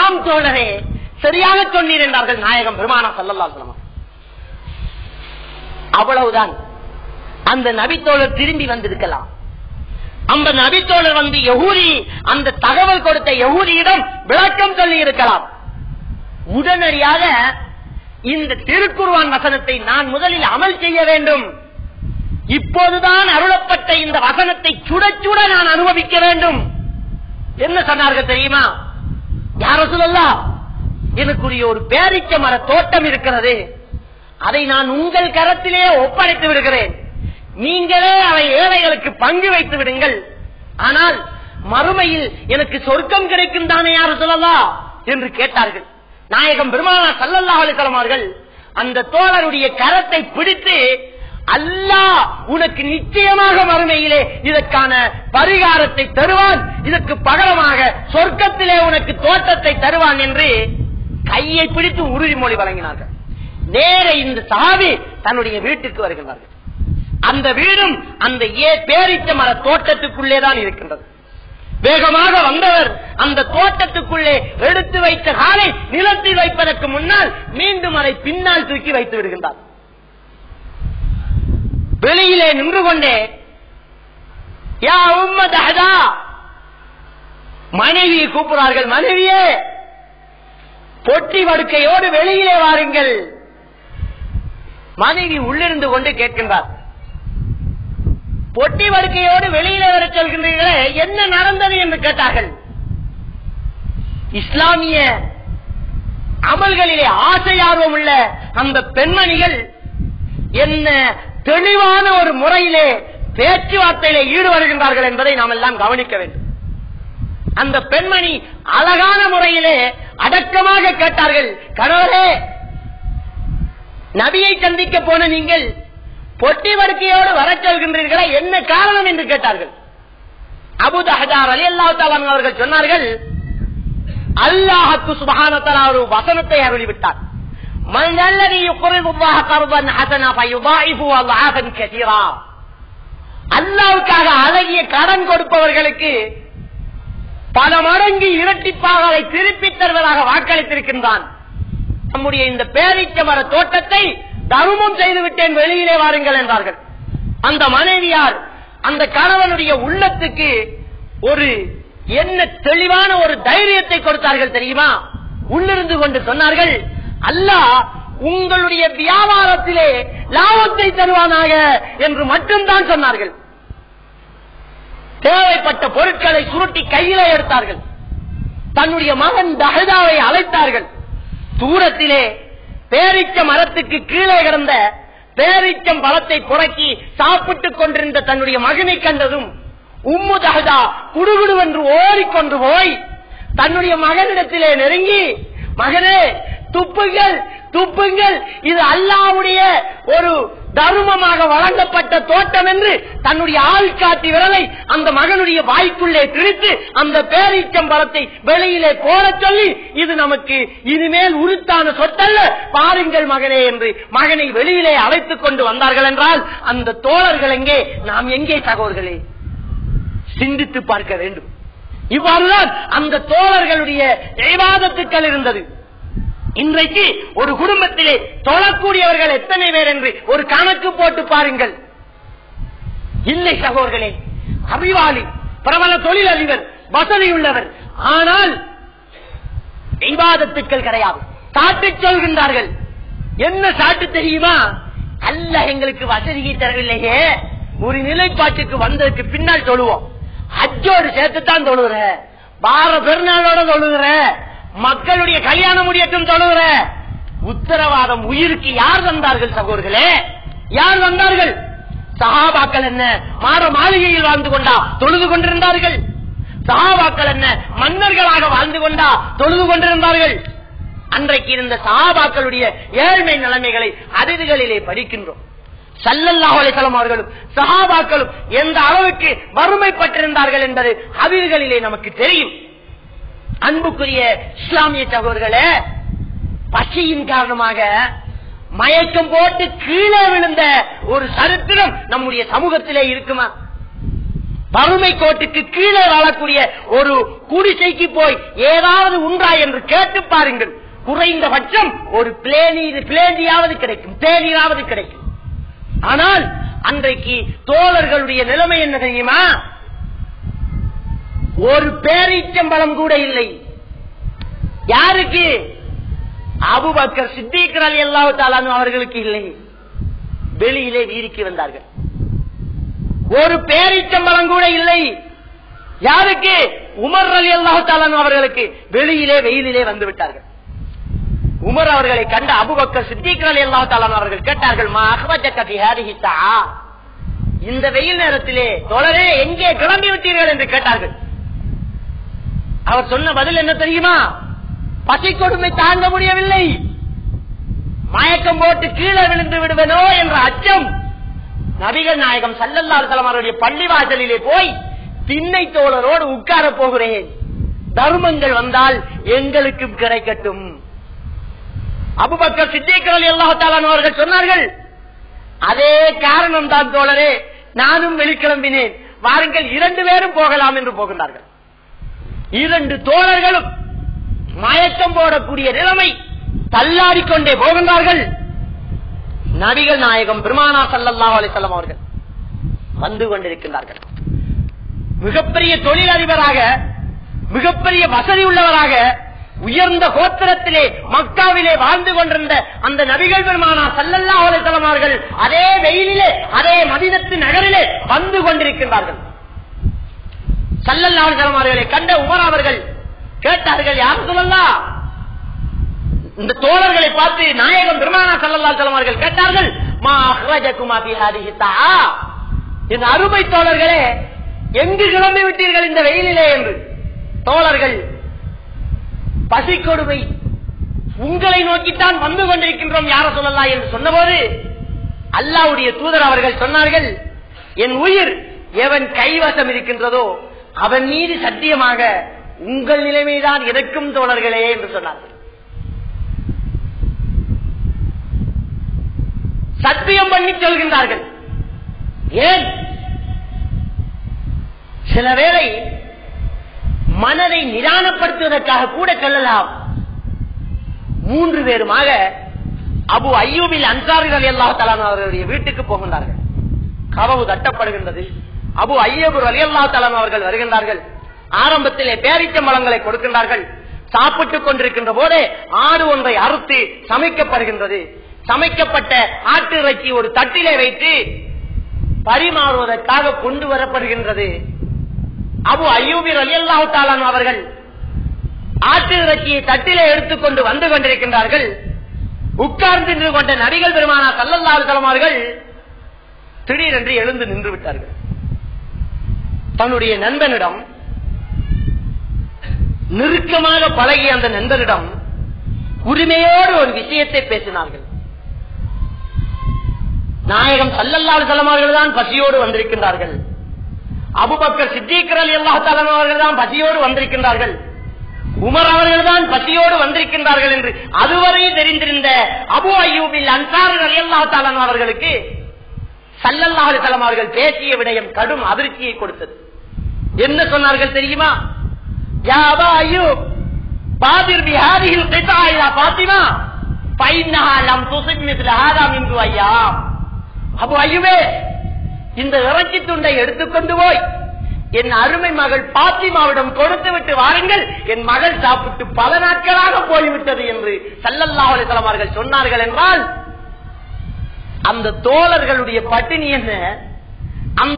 ஆம் தோழரே சரியாக சொன்னீர் என்றார்கள் நாயகம் பெருமானா சல்லல்லா சொல்லமா அவ்வளவுதான். அந்த நபித்தோழர் திரும்பி வந்திருக்கலாம். அந்த நபித்தோழர் வந்து எகூரி அந்த தகவல் கொடுத்த எகூரியிடம் விளக்கம் சொல்லி இருக்கலாம். உடனடியாக இந்த திருக்குருவான் வசனத்தை நான் முதலில் அமல் செய்ய வேண்டும். இப்போதுதான் அருளப்பட்ட இந்த வசனத்தை சுட சுட நான் அனுபவிக்க வேண்டும். என்ன சொன்னார்கள் தெரியுமா? யார சொல்லலாம் எனக்குரிய ஒரு பேரிச்ச மர தோட்டம் இருக்கிறது. அதை நான் உங்கள் கரத்திலே ஒப்படைத்து விடுகிறேன். நீங்களே அவை ஏழைகளுக்கு பங்கு வைத்து விடுங்கள். ஆனால் மறுமையில் எனக்கு சொர்க்கம் கிடைக்கும் தானே யார் சொல்லலாம் என்று கேட்டார்கள். நாயகம் பெருமானா சல்லல்லா அலிசலம் அந்த தோழருடைய கரத்தை பிடித்து அல்லாஹ் உனக்கு நிச்சயமாக மறுமையிலே இதற்கான பரிகாரத்தை தருவான். இதற்கு பகரமாக சொர்க்கத்திலே உனக்கு தோட்டத்தை தருவான் என்று கையை பிடித்து உறுதிமொழி வழங்கினார்கள். நேர இந்த சாவி தன்னுடைய வீட்டுக்கு வருகின்றார்கள். அந்த வீடும் அந்த ஏ பேரிச்ச மர தோட்டத்துக்குள்ளே தான் இருக்கின்றது. வேகமாக வந்தவர் அந்த தோட்டத்துக்குள்ளே எடுத்து வைத்த காலை நிலத்தில் வைப்பதற்கு முன்னால் மீண்டும் அதை பின்னால் தூக்கி வைத்து விடுகின்றார். வெளியிலே நின்று கொண்டே யா உம்மத் மனைவியை கூப்பிடுறார்கள் மனைவியே பொட்டி வடுக்கையோடு வெளியிலே வாருங்கள். மனைவி உள்ளிருந்து கொண்டு கேட்கின்றார் பொட்டி வடுக்கையோடு வெளியிலே வர சொல்கின்றீர்களே என்ன நடந்தது? என்று கேட்டார்கள். இஸ்லாமிய அமல்களிலே ஆசை ஆர்வம் உள்ள அந்த பெண்மணிகள் என்ன தெளிவான ஒரு முறையிலே பேச்சுவார்த்தையிலே ஈடுபடுகின்றார்கள் என்பதை நாம் எல்லாம் கவனிக்க வேண்டும். அந்த பெண்மணி அழகான முறையிலே அடக்கமாக கேட்டார்கள் கணவரே நபியை சந்திக்க போன நீங்கள் பொட்டி வடுக்கையோடு வரச் சொல்கின்றீர்களா? என்ன காரணம்? என்று கேட்டார்கள். அபுதஹார் அலி அல்லா அவர்கள் சொன்னார்கள் அல்லாஹத்து சுபகானத்தால் ஒரு வசனத்தை அருளிவிட்டார். من الذي يقرض الله قرضا حسنا فيضاعفه اضعافا كثيرا அல்லாவுக்காக அழகிய கடன் கொடுப்பவர்களுக்கு பல மடங்கு இரட்டிப்பாக அதை திருப்பித் தருவதாக வாக்களித்திருக்கின்றான் நம்முடைய இந்த பேரிச்ச மர தோட்டத்தை தர்மம் செய்து விட்டேன் வெளியிலே வாருங்கள் என்றார்கள் அந்த மனைவியார் அந்த கணவனுடைய உள்ளத்துக்கு ஒரு என்ன தெளிவான ஒரு தைரியத்தை கொடுத்தார்கள் தெரியுமா உள்ளிருந்து கொண்டு சொன்னார்கள் அல்லாஹ் உங்களுடைய வியாபாரத்திலே லாபத்தை தருவானாக என்று மட்டும்தான் சொன்னார்கள். தேவைப்பட்ட பொருட்களை சுருட்டி கையிலே எடுத்தார்கள். தன்னுடைய மகன் தஹதாவை அழைத்தார்கள். தூரத்திலே பேரிச்ச மரத்துக்கு கீழே கிடந்த பேரிச்சம் பழத்தை புறக்கி சாப்பிட்டுக் கொண்டிருந்த தன்னுடைய மகனை கண்டதும் உம்மு தஹதா குடுகுடுவென்று ஓடிக்கொண்டு போய் தன்னுடைய மகனிடத்திலே நெருங்கி மகனே துப்புங்கள் துப்புங்கள். இது அல்லாவுடைய ஒரு தருமமாக வழங்கப்பட்ட தோட்டம் என்று தன்னுடைய ஆள் காட்டி விரலை அந்த மகனுடைய வாய்க்குள்ளே திணித்து அந்த பேரீச்சம்பழத்தை வெளியிலே போட சொல்லி இது நமக்கு இனிமேல் உருத்தான சொத்தல்ல. பாருங்கள் மகனே என்று மகனை வெளியிலே அழைத்துக் கொண்டு வந்தார்கள் என்றால் அந்த தோழர்கள் எங்கே? நாம் எங்கே சகோதர்களே? சிந்தித்து பார்க்க வேண்டும். இவ்வாறுதான் அந்த தோழர்களுடைய விவாதத்துக்கள் இருந்தது. இன்றைக்கு ஒரு குடும்பத்திலே தொழக்கூடியவர்கள் எத்தனை பேர் என்று ஒரு கணக்கு போட்டு பாருங்கள். இல்லை சகோதர்களே அறிவாளி பிரபல தொழிலதிபர் வசதி உள்ளவர். ஆனால் விவாதத்துக்கள் கிடையாது. சாட்டு சொல்கின்றார்கள். என்ன சாட்டு தெரியுமா? அல்ல எங்களுக்கு வசதியை தரவில்லையே. ஒரு நிலைப்பாட்டுக்கு வந்ததுக்கு பின்னால் தொழுவோம். அஜோடு சேர்த்துத்தான் தொழுகிற. பார பெருநாளோட தொழுகிற. மக்களுடைய கல்யாணம் முடியட்டும் உத்தரவாதம் உயிருக்கு யார் வந்தார்கள் சகோர்களே யார் வந்தார்கள் சகாபாக்கள் என்ன மாற மாளிகையில் வாழ்ந்து கொண்டா தொழுது கொண்டிருந்தார்கள்? சகாபாக்கள் என்ன மன்னர்களாக வாழ்ந்து கொண்டா தொழுது கொண்டிருந்தார்கள்? அன்றைக்கு இருந்த சகாபாக்களுடைய ஏழ்மை நிலைமைகளை அறிவுகளிலே படிக்கின்றோம். சல்லல்லாஹு அலிசலம் அவர்களும் சஹாபாக்களும் எந்த அளவுக்கு வறுமைப்பட்டிருந்தார்கள் என்பது அறிவுகளிலே நமக்கு தெரியும். அன்புக்குரிய இஸ்லாமிய சகோதரர்களே பசியின் காரணமாக மயக்கம் போட்டு கீழே விழுந்த ஒரு சரித்திரம் நம்முடைய சமூகத்திலே இருக்குமா? வறுமை கோட்டுக்கு கீழே வாழக்கூடிய ஒரு குடிசைக்கு போய் ஏதாவது உண்டா என்று கேட்டு பாருங்கள். குறைந்தபட்சம் ஒரு பிளேனி பிளேனியாவது கிடைக்கும் தேநீராவது கிடைக்கும். ஆனால் அன்றைக்கு தோழர்களுடைய நிலைமை என்ன தெரியுமா? ஒரு பேரீச்சம்பளம் கூட இல்லை. யாருக்கு? அபுபக்கர் சித்திகர் அலி அல்லாஹு அவர்களுக்கு இல்லை. வெளியிலே வீதிக்கு வந்தார்கள். ஒரு பேரிச்சம்பளம் கூட இல்லை. யாருக்கு? உமர் அலி அல்லாஹு அவர்களுக்கு. வெளியிலே வெயிலிலே வந்து விட்டார்கள். உமர் அவர்களை கண்ட அபுபக்கர் சித்திகர் அலி அல்லாஹு அவர்கள் கேட்டார்கள் மா இந்த வெயில் நேரத்திலே தொடரே எங்கே கிளம்பி விட்டீர்கள் என்று கேட்டார்கள். அவர் சொன்ன பதில் என்ன தெரியுமா? பசி கொடுமை தாங்க முடியவில்லை. மயக்கம் போட்டு கீழே விழுந்து விடுவனோ என்ற அச்சம். நபிகள் நாயகம் சல்லல்லாஹு அலைஹி அவருடைய பள்ளி வாசலிலே போய் திண்ணை தோழரோடு உட்கார போகிறேன். தர்மங்கள் வந்தால் எங்களுக்கும் கிடைக்கட்டும். அபுபக்கர் சித்திகர் எல்லாத்தாலான அவர்கள் சொன்னார்கள் அதே காரணம் தான் தோழரே நானும் வெளிக்கிளம்பினேன். வாருங்கள் இரண்டு பேரும் போகலாம் என்று போகிறார்கள் இரண்டு தோழர்களும் மயக்கம் போடக்கூடிய நிலைமை தள்ளாடிக்கொண்டே போகின்றார்கள். நபிகள் நாயகம் பெருமானா சல்லாஹ் அலிசல்லாம் அவர்கள் வந்து கொண்டிருக்கின்றார்கள். மிகப்பெரிய தொழிலதிபராக மிகப்பெரிய வசதி உள்ளவராக உயர்ந்த கோத்திரத்திலே மக்காவிலே வாழ்ந்து கொண்டிருந்த அந்த நபிகள் பெருமானா சல்லல்லா அலிசல்லாம் அவர்கள் அதே வெயிலிலே அதே மதினத்து நகரிலே வந்து கொண்டிருக்கின்றார்கள். சல்லல்லா அலிசல்லாம் அவர்களை கண்ட உமர் அவர்கள் கேட்டார்கள் யார் சொல்லலாம் இந்த தோழர்களை பார்த்து நாயகம் பெருமானா சல்லல்லா செல்வார்கள் கேட்டார்கள் என் அருமை தோழர்களே எங்கு கிளம்பி விட்டீர்கள் இந்த வெயிலிலே என்று? தோழர்கள் பசி கொடுமை உங்களை நோக்கித்தான் வந்து கொண்டிருக்கின்றோம் யார சொல்லலாம் என்று சொன்னபோது அல்லாவுடைய தூதர் அவர்கள் சொன்னார்கள் என் உயிர் எவன் கைவசம் இருக்கின்றதோ அவன் மீது சத்தியமாக உங்கள் நிலைமைதான் எனக்கும் தோழர்களே என்று சொன்னார்கள் சத்தியம் பண்ணி சொல்கின்றார்கள். ஏன்? சில வேளை மனதை நிதானப்படுத்துவதற்காக கூட செல்லலாம். மூன்று பேருமாக அபு ஐயூபில் அன்சாரிகள் எல்லா அவர்களுடைய வீட்டுக்கு போகின்றார்கள். கதவு தட்டப்படுகின்றது. அபு ஐயபு அலி அல்லா அவர்கள் வருகின்றார்கள். ஆரம்பத்திலே பேரிச்ச மலங்களை கொடுக்கின்றார்கள். சாப்பிட்டுக் கொண்டிருக்கின்ற போதே ஆடு ஒன்றை அறுத்து சமைக்கப்படுகின்றது. சமைக்கப்பட்ட ஆட்டு இறைச்சி ஒரு தட்டிலே வைத்து பரிமாறுவதற்காக கொண்டு வரப்படுகின்றது. அபு அயூபி அலி அல்லாஹு அவர்கள் ஆட்டு இறைச்சியை தட்டிலே எடுத்துக்கொண்டு வந்து கொண்டிருக்கின்றார்கள். உட்கார்ந்து நின்று கொண்ட நடிகள் பெருமானா சல்லல்லாறு தலைமார்கள் திடீரென்று எழுந்து நின்று விட்டார்கள். தன்னுடைய நண்பனிடம் நெருக்கமாக பழகிய அந்த நண்பரிடம் உரிமையோடு ஒரு விஷயத்தை பேசினார்கள். நாயகம் சல்லல்லாஹு தலம் தான் பசியோடு வந்திருக்கின்றார்கள். அபுபக்கர் சித்திகரல் எல்லா அவர்கள் தான் பசியோடு வந்திருக்கின்றார்கள். உமர் அவர்கள் தான் பசியோடு வந்திருக்கின்றார்கள் என்று அதுவரை தெரிந்திருந்த அபு ஐயூபில் அன்சார்கள் எல்லா அவர்களுக்கு சல்லல்லாறு தலைமார்கள் பேசிய விடயம் கடும் அதிர்ச்சியை கொடுத்தது. என்ன சொன்னார்கள் தெரியுமா? யா பாதிர் பிஹாரியில் கிதாயிலா பாத்திமா? பைன்னஹா லம் துசிப் மிஸ்ல ஹாதா மின்கு ஐயாம் அபு ஐயுவே இந்த இறைச்சி துண்டை எடுத்துக்கொண்டு போய் என் அருமை மகள் பாத்திமாவிடம் கொடுத்து விட்டு வாருங்கள். என் மகள் சாப்பிட்டு பல நாட்களாக போய்விட்டது என்று சல்லல்லாஹு தலைமார்கள் சொன்னார்கள் என்றால் அந்த தோழர்களுடைய பட்டினி என்ன?